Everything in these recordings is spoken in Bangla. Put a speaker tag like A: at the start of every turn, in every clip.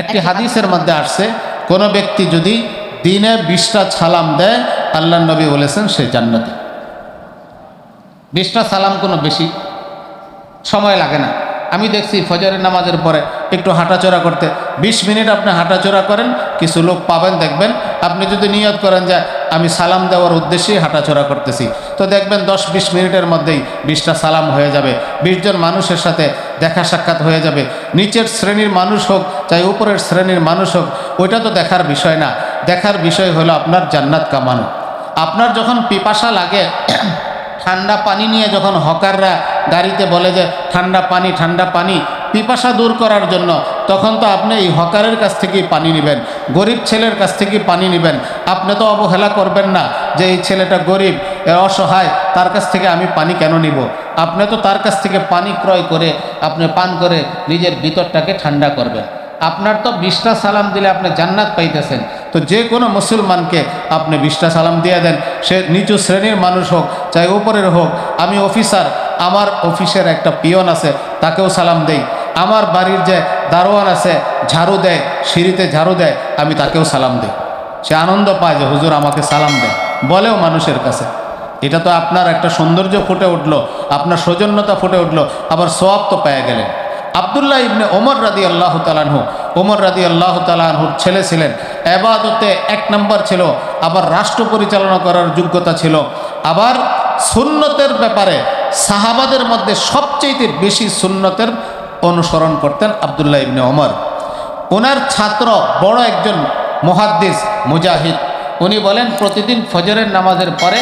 A: একটি হাদিসের মধ্যে আসছে, কোনো ব্যক্তি যদি দিনে বিশটা সালাম দেয় আল্লাহ নবী বলেছেন সে জান্নাতি। বিশটা সালাম কোনো বেশি সময় লাগে না। আমি দেখছি ফজরের নামাজের পরে একটু হাঁটাচড়া করতে ২০ মিনিট আপনি হাঁটাচড়া করেন, কিছু লোক পাবেন, দেখবেন। আপনি যদি নিয়ত করেন যে আমি সালাম দেওয়ার উদ্দেশ্যেই হাঁটাচড়া করতেছি, তো দেখবেন দশ বিশ মিনিটের মধ্যেই বিশটা সালাম হয়ে যাবে। বিশজন মানুষের সাথে দেখা সাক্ষাৎ হয়ে যাবে। নিচের শ্রেণির মানুষ হোক, চাই উপরের শ্রেণির মানুষ হোক, ওইটা তো দেখার বিষয় না। দেখার বিষয় হলো আপনার জান্নাত কামানো। আপনার যখন পিপাসা লাগে, ঠান্ডা পানি নিয়ে যখন হকাররা গাড়িতে বলে যে, ঠান্ডা পানি ঠান্ডা পানি। পিপাসা দূর করার জন্য তখন তো আপনি এই হকারের কাছ থেকেই পানি নেবেন, গরিব ছেলের কাছ থেকে পানি নেবেন। আপনি তো অবহেলা করবেন না যে, এই ছেলেটা গরিব। অসহায়, তার কাছ থেকে আমি পানি কেন নিব? আপনি তো তার কাছ থেকে পানি ক্রয় করে, আপনি পান করে নিজের ভিতরটাকে ঠান্ডা করবেন। আপনার তো বিশটা সালাম দিলে আপনি জান্নাত পাইতেছেন। তো যে কোনো মুসলমানকে আপনি বিশটা সালাম দিয়ে দেন। সে নিচু শ্রেণির মানুষ হোক, চাই উপরের হোক, আমি অফিসার, আমার অফিসের একটা পিয়ন আছে, তাকেও সালাম দেই। আমার বাড়ির যে দারোয়ান আছে, ঝাড়ু দেয়, সিঁড়িতে ঝাড়ু দেয়, আমি তাকেও সালাম দিই। সে আনন্দ পায় যে হুজুর আমাকে সালাম দেয়। বলেও মানুষের কাছে। এটা তো আপনার একটা সৌন্দর্য ফুটে উঠল, আপনার সৌজন্যতা ফুটে উঠল, আবার সোয়াব তো পেয়ে গেলেন। আবদুল্লাহ ইবনে ওমর রাদি আল্লাহ তালানহু ওমর রাদি আল্লাহ তালানহুর ছেলে ছিলেন। এবাদতে এক নম্বর ছিল, আবার রাষ্ট্র পরিচালনা করার যোগ্যতা ছিল। আবার সুন্নতের ব্যাপারে সাহাবাদের মধ্যে সবচেয়ে বেশি সুন্নতের অনুসরণ করতেন আবদুল্লাহ ইবনে ওমর। ওনার ছাত্র বড় একজন মহাদ্দিস মুজাহিদ। উনি বলেন, প্রতিদিন ফজরের নামাজের পরে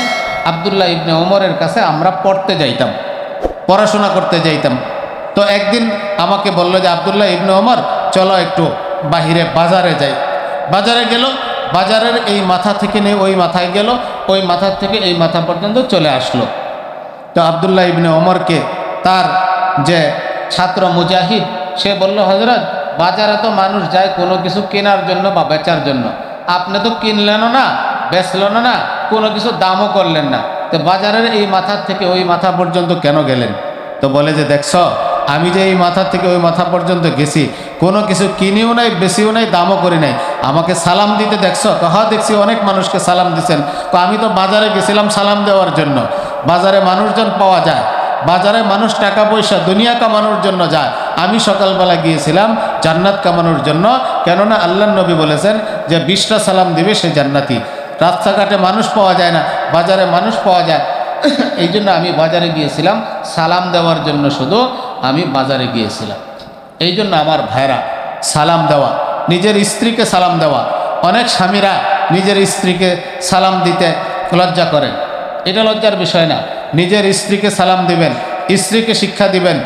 A: আবদুল্লাহ ইবনে ওমরের কাছে আমরা পড়তে যাইতাম, পড়াশোনা করতে যাইতাম। তো একদিন আমাকে বলল যে, আবদুল্লাহ ইবনে ওমর, চলো একটু বাহিরে বাজারে যাই। বাজারে গেল, বাজারের এই মাথা থেকে নিয়ে ওই মাথায় গেল, ওই মাথার থেকে এই মাথা পর্যন্ত চলে আসলো। তো আবদুল্লাহ ইবনে ওমরকে তার যে ছাত্র মুজাহিদ, সে বলল হজরত বাজারে তো মানুষ যায় কোনো কিছু কেনার জন্য বা বেচার জন্য। আপনি তো কিনলেনও না, বেচলেনও না কোনো কিছু দামও করলেন না। তো বাজারের এই মাথার থেকে ওই মাথা পর্যন্ত কেন গেলেন? তো বলে যে, দেখছ, আমি যে এই মাথা থেকে ওই মাথা পর্যন্ত গেছি, কোনো কিছু কিনিও নাই বেশিও নাই, দামও করি নাই। আমাকে সালাম দিতে দেখছ? হ্যাঁ দেখছি, অনেক মানুষকে সালাম দিছেন। তো আমি তো বাজারে গেছিলাম সালাম দেওয়ার জন্য। বাজারে মানুষজন পাওয়া যায়। বাজারে মানুষ টাকা পয়সা, দুনিয়া কামানোর জন্য যায়। আমি সকালবেলা গিয়েছিলাম জান্নাত কামানোর জন্য। কেননা আল্লাহ নবী বলেছেন যে, বিশটা সালাম দিবে সে জান্নাতি। রাস্তাঘাটে মানুষ পাওয়া যায় না, বাজারে মানুষ পাওয়া যায়। এই জন্য আমি বাজারে গিয়েছিলাম, সালাম দেওয়ার জন্য শুধু আমি বাজারে গিয়েছিলাম। এই জন্য আমার ভাইরা সালাম দেওয়া, নিজের স্ত্রীকে সালাম দেওয়া। অনেক স্বামীরা নিজের স্ত্রীকে সালাম দিতে লজ্জা করেন এটা লজ্জার বিষয় না। নিজের স্ত্রীকে সালাম দিবেন, স্ত্রীকে শিক্ষা দিবেন,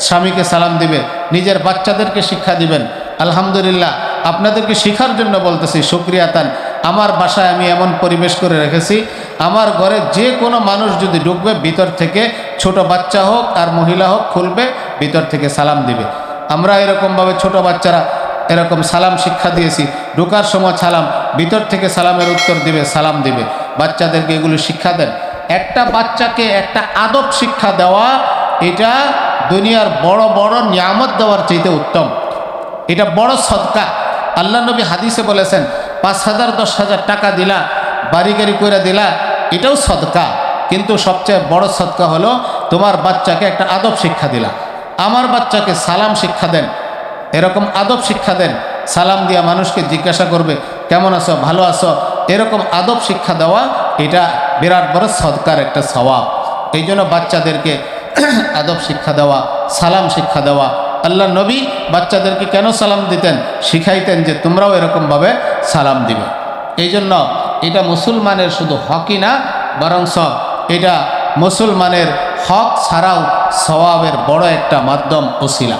A: স্বামীকে সালাম দিবে, নিজের বাচ্চাদেরকে শিক্ষা দিবেন। আলহামদুলিল্লাহ, আপনাদেরকে শিখার জন্য বলতেছি সুক্রিয়া তান। আমার বাসায় আমি এমন পরিবেশ করে রেখেছি, আমার ঘরে যে কোনো মানুষ যদি ঢুকবে, ভিতর থেকে ছোট বাচ্চা হোক আর মহিলা হোক খুলবে, ভিতর থেকে সালাম দিবে। আমরা এরকমভাবে ছোট বাচ্চারা এরকম সালাম শিক্ষা দিয়েছি, ঢোকার সময় সালাম, ভিতর থেকে সালামের উত্তর দিবে, সালাম দিবে। বাচ্চাদেরকে এগুলো শিক্ষা দেন। একটা বাচ্চাকে একটা আদব শিক্ষা দেওয়া, এটা দুনিয়ার বড় বড় নিয়ামত দেওয়ার চাইতে উত্তম। এটা বড় সদকা। আল্লাহ নবী হাদিসে বলেছেন পাঁচ হাজার, দশ হাজার টাকা দিলা বাড়ি গাড়ি করে দিলা, এটাও সদকা। কিন্তু সবচেয়ে বড় সদকা হলো তোমার বাচ্চাকে একটা আদব শিক্ষা দিলা। আমার বাচ্চাকে সালাম শিক্ষা দেন। এরকম আদব শিক্ষা দেন, সালাম দিয়া মানুষকে জিজ্ঞাসা করবে, কেমন আছো? ভালো আছো? এরকম আদব শিক্ষা দেওয়া, এটা বিরাট বড় সদকার একটা স্বভাব এই জন্য বাচ্চাদেরকে আদব শিক্ষা দেওয়া, সালাম শিক্ষা দেওয়া আল্লাহ নবী বাচ্চাদেরকে কেন সালাম দিতেন? শিখাইতেন যে তোমরাও এরকমভাবে সালাম দিবে। এই জন্য এটা মুসলমানের শুধু হকই না, বরংস এটা মুসলমানের হক ছাড়াও স্বভাবের বড় একটা মাধ্যম ওসিলা।